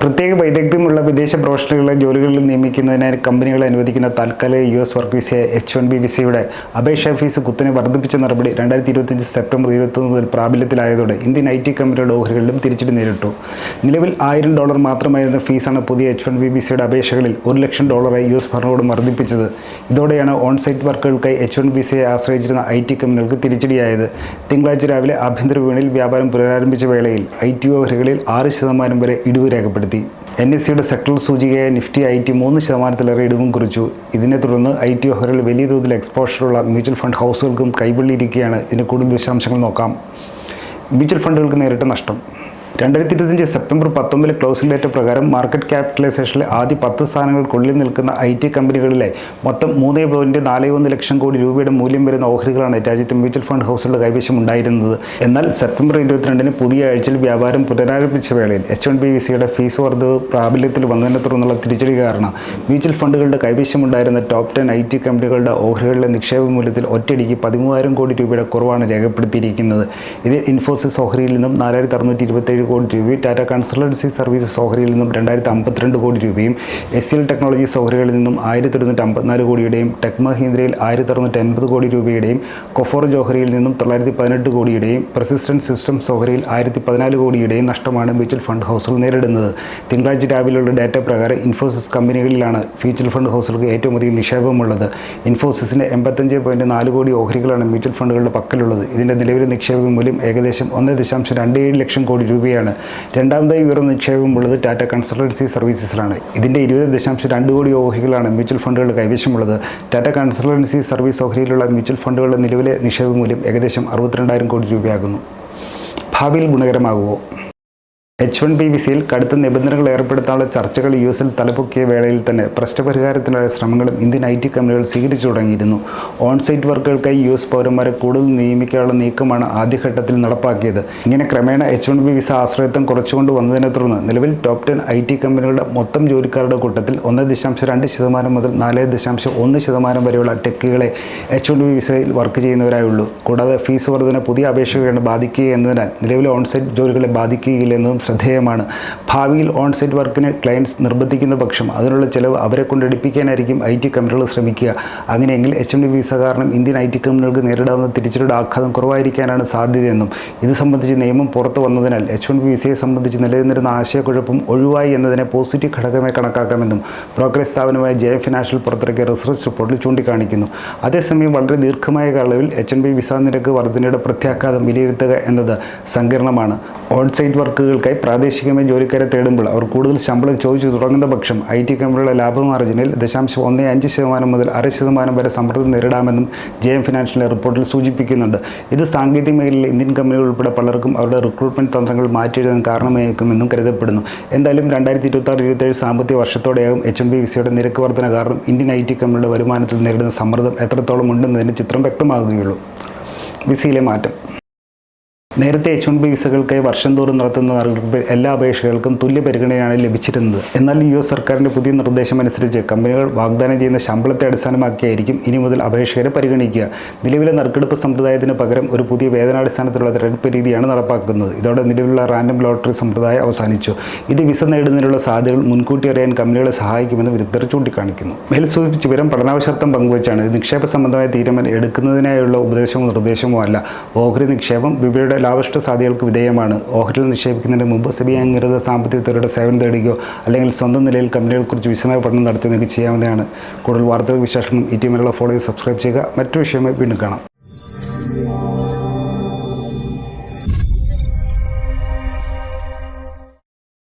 പ്രത്യേക വൈദഗ്ധ്യമുള്ള വിദേശ പ്രൊഫഷണലുകളെ ജോലികളിൽ നിയമിക്കുന്നതിനായി കമ്പനികളെ അനുവദിക്കുന്ന താൽക്കാലിക U S work visa H one B വിസയുടെ അപേക്ഷാ ഫീസ് കുത്തനെ വർദ്ധിപ്പിച്ച നടപടി രണ്ടായിരത്തി ഇരുപത്തിയഞ്ച് സെപ്റ്റംബർ ഇരുപത്തൊന്ന് മുതൽ പ്രാബല്യത്തിലായതോടെ ഇന്ത്യൻ ഐ ടി കമ്പനിയുടെ ഓഹരികളിലും തിരിച്ചടി നേരിട്ടു. നിലവിൽ ആയിരം ഡോളർ മാത്രമായിരുന്ന ഫീസാണ് പുതിയ എച്ച് വൺ ബി വിസയുടെ അപേക്ഷകളിൽ ഒരു ലക്ഷം ഡോളറായി യു എസ് ഭരണകൂടം വർദ്ധിപ്പിച്ചത്. ഇതോടെയാണ് ഓൺ സൈറ്റ് വർക്കുകൾക്കായി എച്ച് വൺ വിസയെ ആശ്രയിച്ചിരുന്ന ഐ ടി കമ്പനികൾക്ക് തിരിച്ചടിയായത്. തിങ്കളാഴ്ച രാവിലെ ആഭ്യന്തര വിപണിയിൽ വ്യാപാരം പുനരാരംഭിച്ച വേളയിൽ ഐ ടി ഓഹരികളിൽ ആറ് ശതമാനം വരെ ഇടിവ് രേഖപ്പെടുത്തി. എൻ എസ് സിയുടെ സെക്ടറൽ സൂചികയായ നിഫ്റ്റി ഐ ടി മൂന്ന് ശതമാനത്തിലേറെ ഇടിവും കുറിച്ചു. ഇതിനെ തുടർന്ന് ഐ ടി ഓഹരിൽ വലിയ തോതിൽ എക്സ്പോഷറുള്ള മ്യൂച്വൽ ഫണ്ട് ഹൗസുകൾക്കും കൈപള്ളിയിരിക്കുകയാണ് ഇതിന് കൂടുതൽ വിശദാംശങ്ങൾ നോക്കാം. മ്യൂച്വൽ ഫണ്ടുകൾക്ക് നേരിട്ട് നഷ്ടം. രണ്ടായിരത്തി ഇരുപത്തഞ്ച് സെപ്റ്റംബർ പത്തൊമ്പതിലെ ക്ലോസിംഗ് ഡേറ്റ പ്രകാരം മാർക്കറ്റ് ക്യാപിറ്റലൈസേഷനിലെ ആദ്യ പത്ത് സ്ഥാനങ്ങൾക്കുള്ളിൽ നിൽക്കുന്ന ഐ ടി കമ്പനികളിലെ മൊത്തം മൂന്ന് പോയിന്റ് നാല് ഒന്ന് ലക്ഷം കോടി രൂപയുടെ മൂല്യം വരുന്ന ഓഹരികളാണ് രാജ്യത്തെ മ്യൂച്വൽ ഫണ്ട് ഹൗസുകളുടെ കൈവശം ഉണ്ടായിരുന്നത്. എന്നാൽ സെപ്റ്റംബർ ഇരുപത്തിരണ്ടിന് പുതിയ ആഴ്ചയിൽ വ്യാപാരം പുനരാരംഭിച്ച വേളയിൽ എച്ച് വൺ ബി വി സിയുടെ ഫീസ് വർദ്ധവ് പ്രാബല്യത്തിൽ വന്നതിനെ തുടർന്നുള്ള തിരിച്ചടി കാരണം മ്യൂച്വൽ ഫണ്ടുകളുടെ കൈവശമുണ്ടായിരുന്ന ടോപ്പ് ടെൻ ഐ ടി കമ്പനികളുടെ ഓഹരികളുടെ നിക്ഷേപ മൂല്യത്തിൽ ഒറ്റയടിക്ക് പതിമൂവായിരം കോടി രൂപയുടെ കുറവാണ് രേഖപ്പെടുത്തിയിരിക്കുന്നത്. ഇത് ഇൻഫോസിസ് ഓഹരിയിൽ നിന്നും നാലായിരത്തി അറുന്നൂറ്റി ഇരുപത്തേഴ് കോടി രൂപയും ടാറ്റ കൺസൾട്ടൻസി സർവീസസ് ഓഹരിയിൽ നിന്നും രണ്ടായിരത്തി അമ്പത്തിരണ്ട് കോടി രൂപയും എസ് എൽ ടെക്നോളജീസ് ഓഹരികളിൽ നിന്നും ആയിരത്തി ഒരുന്നൂറ്റി അമ്പത്തിനാല് കോടിയുടെയും ടെക് മഹീന്ദ്രയിൽ ആയിരത്തി അറുന്നൂറ്റി അൻപത് കോടി രൂപയുടെയും കൊഫോർ ജോഹരിയിൽ നിന്നും തൊള്ളായിരത്തി പതിനെട്ട് കോടിയുടെയും പ്രസിസ്റ്റൻസ് സിസ്റ്റംസ് ഓഹരിയിൽ ആയിരത്തി പതിനാല് കോടിയുടെയും നഷ്ടമാണ് മ്യൂച്വൽ ഫണ്ട് ഹൗസുകൾ നേരിടുന്നത്. തിങ്കളാഴ്ച രാവിലെയുള്ള ഡാറ്റ പ്രകാരം ഇൻഫോസിസ് കമ്പനികളിലാണ് മ്യൂച്വൽ ഫണ്ട് ഹൗസുകൾക്ക് ഏറ്റവും അധികം നിക്ഷേപമുള്ളത്. ഇൻഫോസിസിന്റെ എൺപത്തഞ്ച് പോയിന്റ് നാല് കോടി ഓഹരികളാണ് മ്യൂച്വൽ ഫണ്ടുകളുടെ പക്കലുള്ളത്. ഇതിന്റെ നിലവിലെ നിക്ഷേപ മൂല്യം ഏകദേശം ഒന്ന് ദശാംശം രണ്ട് ഏഴ് ലക്ഷം കോടി രൂപയാണ് രണ്ടാമതായി ഉയർന്ന നിക്ഷേപമുള്ളത് ടാറ്റ കൺസൾട്ടൻസി സർവീസസിലാണ് ഇതിന്റെ ഇരുപത് ദശാംശം രണ്ട് കോടി ഓഹരികളാണ് മ്യൂച്വൽ ഫണ്ടുകൾ കൈവശമുള്ളത്. ടാറ്റ കൺസൾട്ടൻസി സർവീസ് ഓഹരിയിലുള്ള മ്യൂച്വൽ ഫണ്ടുകളുടെ നിലവിലെ നിക്ഷേപ മൂല്യം ഏകദേശം അറുപത്തിരണ്ടായിരം കോടി രൂപയാകുന്നു. ഭാവിയിൽ ഗുണകരമാകുമോ? എച്ച് വൺ ബി വിസയിൽ കടുത്ത നിബന്ധനകൾ ഏർപ്പെടുത്താനുള്ള ചർച്ചകൾ യു എസിൽ തലപൊക്കിയ വേളയിൽ തന്നെ. പ്രശ്നപരിഹാരത്തിനുള്ള ശ്രമങ്ങളും ഇന്ത്യൻ ഐ ടി കമ്പനികൾ സ്വീകരിച്ചു തുടങ്ങിയിരുന്നു. ഓൺസൈറ്റ് വർക്കുകൾക്കായി യു എസ് പൗരന്മാരെ കൂടുതൽ നിയമിക്കാനുള്ള നീക്കമാണ് ആദ്യഘട്ടത്തിൽ നടപ്പാക്കിയത്. ഇങ്ങനെ ക്രമേണ എച്ച് വൺ ബി വിസ ആശ്രയത്വം കുറച്ചുകൊണ്ട് വന്നതിനെ തുടർന്ന് നിലവിൽ ടോപ്പ് ടെൻ ഐ ടി കമ്പനികളുടെ മൊത്തം ജോലിക്കാരുടെ കൂട്ടത്തിൽ ഒന്ന് ദശാംശം രണ്ട് ശതമാനം മുതൽ നാല് ദശാംശം ഒന്ന് ശതമാനം വരെയുള്ള ടെക്കുകളെ എച്ച് വൺ ബി വിസയിൽ വർക്ക് ചെയ്യുന്നവരായുള്ളൂ. കൂടാതെ ഫീസ് വർധന പുതിയ അപേക്ഷകളാണ് ബാധിക്കുക എന്നതിനാൽ നിലവിലെ ഓൺസൈറ്റ് ജോലികളെ ബാധിക്കുകയില്ല എന്നതും ശ്രദ്ധേയമാണ്. ഭാവിയിൽ ഓൺ ഓൺസൈറ്റ് വർക്കിന് ക്ലയൻസ് നിർബന്ധിക്കുന്ന പക്ഷം അതിനുള്ള ചിലവ് അവരെ കൊണ്ട് എടുപ്പിക്കാനായിരിക്കും ഐ ടി കമ്പനികൾ ശ്രമിക്കുക. അങ്ങനെയെങ്കിൽ എച്ച് എം ഡി വിസ കാരണം ഇന്ത്യൻ ഐ ടി കമ്പനികൾക്ക് നേരിടാവുന്ന തിരിച്ചടിയുടെ ആഘാതം കുറവായിരിക്കാനാണ് സാധ്യതയെന്നും ഇത് സംബന്ധിച്ച് നിയമം പുറത്തു വന്നതിനാൽ എച്ച് വൺ വിസയെ സംബന്ധിച്ച് നിലനിന്നിരുന്ന ആശയക്കുഴപ്പം ഒഴിവായി എന്നതിനെ പോസിറ്റീവ് ഘടകമായി കണക്കാക്കാമെന്നും ബ്രോക്കറേജ് സ്ഥാപനമായ ജെ ഫിനാൻഷ്യൽ പുറത്തിറക്കിയ റിസർച്ച് റിപ്പോർട്ടിൽ ചൂണ്ടിക്കാണിക്കുന്നു. അതേസമയം വളരെ ദീർഘമായ കാലയളവിൽ എച്ച് എൻ ബി വിസ നിരക്ക് വർധനയുടെ പ്രത്യാഘാതം വിലയിരുത്തുക എന്നത് സങ്കീർണമാണ്. ഓൺസൈറ്റ് വർക്കുകൾക്കായി പ്രാദേശികമായി ജോലിക്കാരെ തേടുമ്പോൾ അവർ കൂടുതൽ ശമ്പളം ചോദിച്ചു തുടങ്ങുന്ന പക്ഷം ഐ ടി കമ്പനികളുടെ ലാഭ മാർജിനിൽ ദശാംശം ഒന്ന് അഞ്ച് ശതമാനം മുതൽ അര ശതമാനം വരെ സമ്മർദ്ദം നേരിടാമെന്നും ജെ എം ഫിനാൻഷ്യലിന്റെ റിപ്പോർട്ടിൽ സൂചിപ്പിക്കുന്നുണ്ട്. ഇത് സാങ്കേതിക മേഖലയിലെ ഇന്ത്യൻ കമ്പനികൾ ഉൾപ്പെടെ പലർക്കും അവരുടെ റിക്രൂട്ട്മെന്റ് തന്ത്രങ്ങൾ മാറ്റിയെഴുതാൻ കാരണമായേക്കുമെന്നും കരുതപ്പെടുന്നു. എന്തായാലും രണ്ടായിരത്തി ഇരുപത്താറ് ഇരുപത്തേഴ് സാമ്പത്തിക വർഷത്തോടെയാകും എച്ച് എം ബി വിസയുടെ നിരക്ക് വർധന. കാരണം ഇന്ത്യൻ ഐ ടി കമ്പനിയുടെ വരുമാനത്തിൽ നേരിടുന്ന സമ്മർദ്ദം എത്രത്തോളം ഉണ്ടെന്നതിന് ചിത്രം വ്യക്തമാകുകയുള്ളൂ. വിസയിലെ മാറ്റം. നേരത്തെ എച്ച് വൺ ബി വിസകൾക്കായി വർഷം തോറും നടത്തുന്ന എല്ലാ അപേക്ഷകൾക്കും തുല്യ പരിഗണനയാണ് ലഭിച്ചിരുന്നത്. എന്നാൽ യു എസ് സർക്കാരിന്റെ പുതിയ നിർദ്ദേശം അനുസരിച്ച് കമ്പനികൾ വാഗ്ദാനം ചെയ്യുന്ന ശമ്പളത്തെ അടിസ്ഥാനമാക്കിയായിരിക്കും ഇനി മുതൽ അപേക്ഷകരെ പരിഗണിക്കുക. നിലവിലെ നറുക്കെടുപ്പ് സമ്പ്രദായത്തിന് പകരം ഒരു പുതിയ വേതനാടിസ്ഥാനത്തിലുള്ള തിരഞ്ഞെടുപ്പ് രീതിയാണ് നടപ്പാക്കുന്നത്. ഇതോടെ നിലവിലുള്ള റാൻഡം ലോട്ടറി സമ്പ്രദായം അവസാനിച്ചു. ഇത് വിസ നേടുന്നതിനുള്ള സാധ്യതകൾ മുൻകൂട്ടി അറിയാൻ കമ്പനികളെ സഹായിക്കുമെന്ന് വിദഗ്ധർ ചൂണ്ടിക്കാണിക്കുന്നു. മേൽ സൂചിപ്പിച്ച വിവരം പഠനാവശ്യർത്ഥം പങ്കുവച്ചാണ്. നിക്ഷേപ സംബന്ധമായ തീരുമാനം എടുക്കുന്നതിനായുള്ള ഉപദേശമോ നിർദ്ദേശമോ അല്ല. ഓഹരി നിക്ഷേപം വിവരയുടെ ലാഭഷ്ട സാധ്യതകൾക്ക് വിധേയമാണ്. ഓഹരിൽ നിക്ഷേപിക്കുന്നതിന് മുമ്പ് സെബി അംഗീകൃത സാമ്പത്തിക വിദഗ്ധരുടെ സേവനം തേടുകയോ അല്ലെങ്കിൽ സ്വന്തം നിലയിൽ കമ്പനികളെക്കുറിച്ച് വിശദമായ പഠനം നടത്തി നിങ്ങൾക്ക് ചെയ്യാവുന്നതാണ്. കൂടുതൽ വാർത്തകൾ വിശേഷങ്ങളും ഈ ടീമിലുള്ള ഫോളോ സബ്സ്ക്രൈബ് ചെയ്യുക. മറ്റു വിഷയമായി വീണ്ടും കാണാം.